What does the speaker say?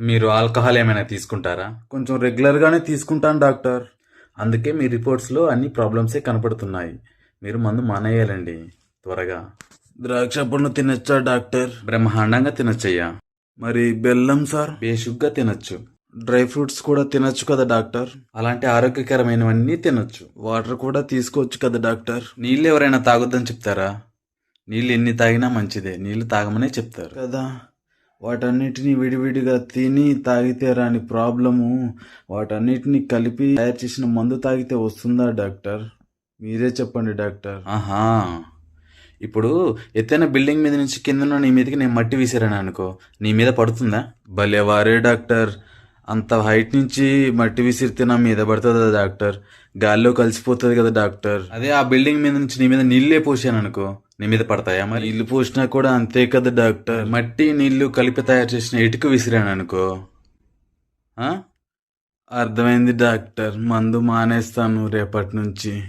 మీరు ఆల్కహాల్ ఏమైనా తీసుకుంటారా? కొంచెం రెగ్యులర్గానే తీసుకుంటాను డాక్టర్. అందుకే మీ రిపోర్ట్స్లో అన్ని ప్రాబ్లమ్సే కనపడుతున్నాయి. మీరు మందు మానేయాలండి త్వరగా. ద్రాక్ష పండు తినచ్చా డాక్టర్? బ్రహ్మాండంగా తినొచ్చయ్యా. మరి బెల్లం సార్? బేషుగ్గా తినొచ్చు. డ్రై ఫ్రూట్స్ కూడా తినొచ్చు కదా డాక్టర్? అలాంటి ఆరోగ్యకరమైనవన్నీ తినొచ్చు. వాటర్ కూడా తీసుకోవచ్చు కదా డాక్టర్? నీళ్ళు ఎవరైనా తాగొద్దని చెప్తారా? నీళ్ళు ఎన్ని తాగినా మంచిదే. నీళ్ళు తాగమనే చెప్తారు. కదా. వాటన్నిటిని విడివిడిగా తిని తాగితే రాని ప్రాబ్లము. వాటన్నిటిని కలిపి తయారు చేసిన మందు తాగితే వస్తుందా డాక్టర్? మీరే చెప్పండి డాక్టర్. ఆహా. ఇప్పుడు ఎత్తైన బిల్డింగ్ మీద నుంచి కింద నీ మీదకి నేను మట్టి విసిరాను అనుకో. నీ మీద పడుతుందా? భలే వారే డాక్టర్. అంత హైట్ నుంచి మట్టి విసిరితే నా మీద పడుతుందా డాక్టర్? గాల్లో కలిసిపోతుంది కదా డాక్టర్. అదే ఆ బిల్డింగ్ మీద నుంచి నీ మీద నీళ్ళే పోసాను అనుకో. నీ మీద పడతాయా మరి? నీళ్ళు పోసినా కూడా అంతే కదా డాక్టర్. మట్టి నీళ్ళు కలిపి తయారు చేసిన ఇటుక విసిరాను అనుకో? అర్థమైంది డాక్టర్. మందు మానేస్తాను రేపటి నుంచి.